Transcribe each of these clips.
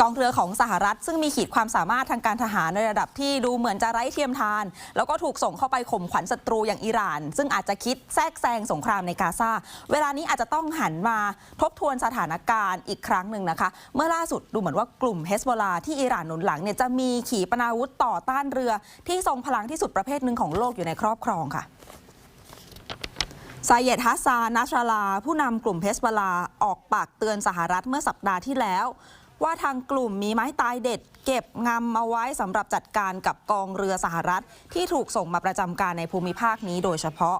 กองเรือของสหรัฐ ซึ่งมีขีดความสามารถทางการทหารในระดับที่ดูเหมือนจะไร้เทียมทาน แล้วก็ถูกส่งเข้าไปข่มขวัญศัตรูอย่างอิหร่าน ซึ่งอาจจะคิดแทรกแซงสงครามในกาซาเวลานี้อาจจะต้องหันมาทบทวนสถานการณ์อีกครั้งหนึ่งนะคะ เมื่อล่าสุดดูเหมือนว่ากลุ่มเฮสบอลาที่อิหร่านหนุนหลังเนี่ยจะมีขีปนาวุธต่อต้านเรือ ที่ทรงพลังที่สุดประเภทหนึ่งของโลกอยู่ในครอบครองค่ะซาเยดฮัสซานนัชลา ผู้นำกลุ่มเฮสบอลา ออกปากเตือนสหรัฐเมื่อสัปดาห์ที่แล้ว ว่าทางกลุ่มมีไม้ตายเด็ด เก็บงำเอาไว้สำหรับจัดการกับกองเรือสหรัฐ ที่ถูกส่งมาประจำการในภูมิภาคนี้โดยเฉพาะ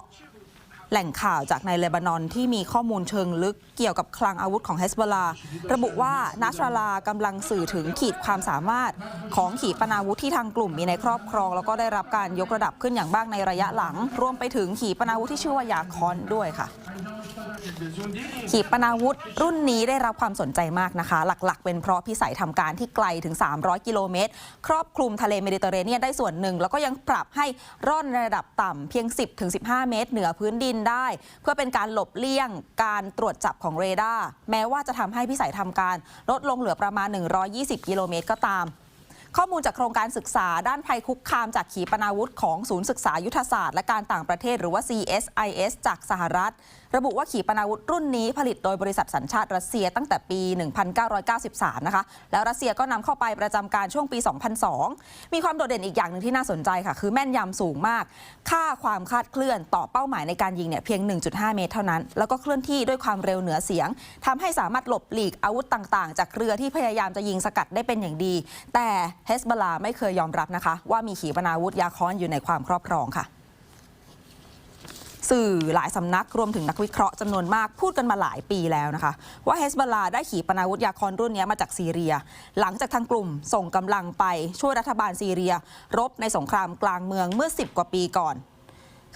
แหล่งข่าวจากในเลบานอนที่มีข้อมูลเชิงลึกเกี่ยวกับคลังอาวุธของเฮสบอลาระบุว่านัสราลากำลังสื่อถึงขีดความสามารถของขีปนาวุธที่ทางกลุ่มมีในครอบครอง แล้วก็ได้รับการยกระดับขึ้นอย่างบ้างในระยะหลัง รวมไปถึงขีปนาวุธที่ชื่อว่ายาคอนด้วยค่ะ ขีปนาวุธรุ่นนี้ได้รับความสนใจมากนะคะ หลักๆ เป็นเพราะพิสัยทำการที่ไกลถึง 300 กิโลเมตร ครอบคลุมทะเลเมดิเตอร์เรเนียนได้ส่วนหนึ่ง แล้วก็ยังปรับให้ร่อนในระดับต่ำเพียง 10-15 เมตร เหนือพื้นดินได้ เพื่อเป็นการหลบเลี่ยงการตรวจจับของเรดาร์แม้ว่าจะทำให้พิสัยทำการลดลงเหลือประมาณ 120 กิโลเมตรก็ตาม ข้อมูลจากโครงการศึกษาด้านภัยคุกคามจากขีปนาวุธของศูนย์ศึกษายุทธศาสตร์และการต่างประเทศหรือว่า CSIS จากสหรัฐ ระบุว่าขีปนาวุธรุ่นนี้ผลิตโดยบริษัทสัญชาติรัสเซียตั้งแต่ปี 1993 นะคะ แล้วรัสเซียก็นำเข้าไปประจำการช่วงปี 2002 มีความโดดเด่นอีกอย่างหนึ่งที่น่าสนใจค่ะ คือแม่นยำสูงมาก ค่าความคลาดเคลื่อนต่อเป้าหมายในการยิงเนี่ยเพียง 1.5 เมตรเท่านั้น แล้วก็เคลื่อนที่ด้วยความเร็วเหนือเสียงทำให้สามารถหลบหลีกอาวุธต่าง ๆ จากเรือที่พยายามจะยิงสกัดได้เป็นอย่างดี แต่เฮสบลาไม่เคยยอมรับนะคะ ว่ามีขีปนาวุธยาค้อนอยู่ในความครอบครองค่ะ สื่อหลายสำนักรวมถึงนักวิเคราะห์จำนวนมากพูดกันมาหลายปีแล้วนะคะ ว่าเฮสบลาได้ขีปนาวุธยาคอนรุ่นนี้มาจากซีเรีย หลังจากทางกลุ่มส่งกำลังไปช่วยรัฐบาลซีเรีย รบในสงครามกลางเมืองเมื่อ 10 กว่าปีก่อน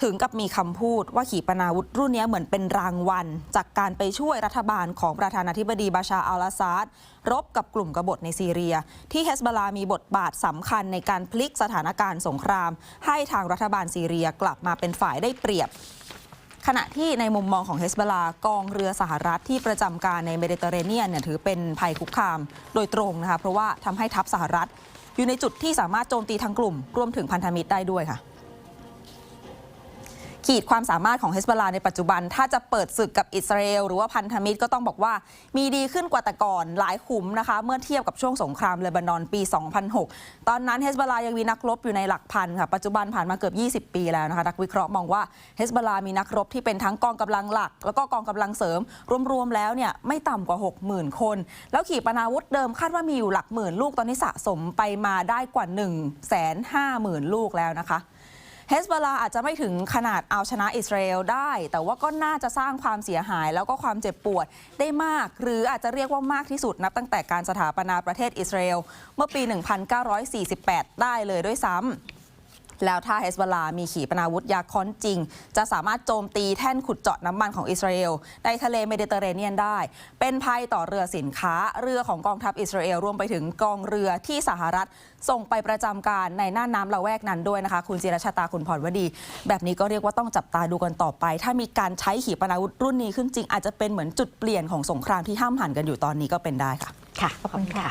ถึงกับมีคำพูดว่าขีปนาวุธรุ่นนี้เหมือนเป็นรางวัล จากการไปช่วยรัฐบาลของประธานาธิบดีบาชาอัลอาซาดรบกับกลุ่มกบฏในซีเรีย ที่เฮสบลามีบทบาทสำคัญในการพลิกสถานการณ์สงคราม ให้ทางรัฐบาลซีเรียกลับมาเป็นฝ่ายได้เปรียบขณะที่ในมุมมองของเฮสบลากองเรือสหรัฐที่ประจำการในเมดิเตอร์เรเนียนเนี่ยถือเป็นภัยคุกคามโดยตรงนะคะเพราะว่าทำให้ทัพสหรัฐ อยู่ในจุดที่สามารถโจมตีทั้งกลุ่ม รวมถึงพันธมิตรได้ด้วยค่ะ ขีดความสามารถของเฮสบอลาในปัจจุบัน ถ้าจะเปิดศึกกับอิสราเอลหรือว่าพันธมิตรก็ต้องบอกว่า มีดีขึ้นกว่าแต่ก่อนหลายขุมนะคะ เมื่อเทียบกับช่วงสงครามเลบานอนปี 2006 ตอนนั้นเฮสบอลายังมีนักรบอยู่ในหลักพันค่ะปัจจุบันผ่านมาเกือบ 20 ปีแล้วนะคะนักวิเคราะห์มองว่าเฮสบอลามีนักรบที่เป็นทั้งกองกำลังหลัก แล้วก็กองกำลังเสริม รวมๆแล้วเนี่ยไม่ต่ำกว่า 60,000 คน แล้วขีปนาวุธเดิมคาดว่ามีอยู่หลักหมื่นลูกตอนนี้สะสมไปมาได้กว่า 1 5 0 0 0 0 ลูกแล้วนะคะ เฮสบอลาอาจจะไม่ถึงขนาดเอาชนะอิสราเอลได้ แต่ว่าก็น่าจะสร้างความเสียหายแล้วก็ความเจ็บปวดได้มาก หรืออาจจะเรียกว่ามากที่สุดนับตั้งแต่การสถาปนาประเทศอิสราเอลเมื่อปี 1948 ได้เลยด้วยซ้ำ แล้วถ้าเฮสบอลามีขีปนาวุธยาค้อนจริง จะสามารถโจมตีแท่นขุดเจาะน้ำมันของอิสราเอลในทะเลเมดิเตอร์เรเนียนได้ เป็นภัยต่อเรือสินค้า เรือของกองทัพอิสราเอลรวมไปถึงกองเรือที่สหรัฐ ส่งไปประจำการในน่านน้ำละแวกนั้นด้วยนะคะ คุณจิรชาตาคุณพรวดี แบบนี้ก็เรียกว่าต้องจับตาดูกันต่อไป ถ้ามีการใช้ขีปนาวุธรุ่นนี้ขึ้นจริง อาจจะเป็นเหมือนจุดเปลี่ยนของสงครามที่ห้ามหันกันอยู่ตอนนี้ก็เป็นได้ค่ะ ค่ะ ขอบคุณค่ะ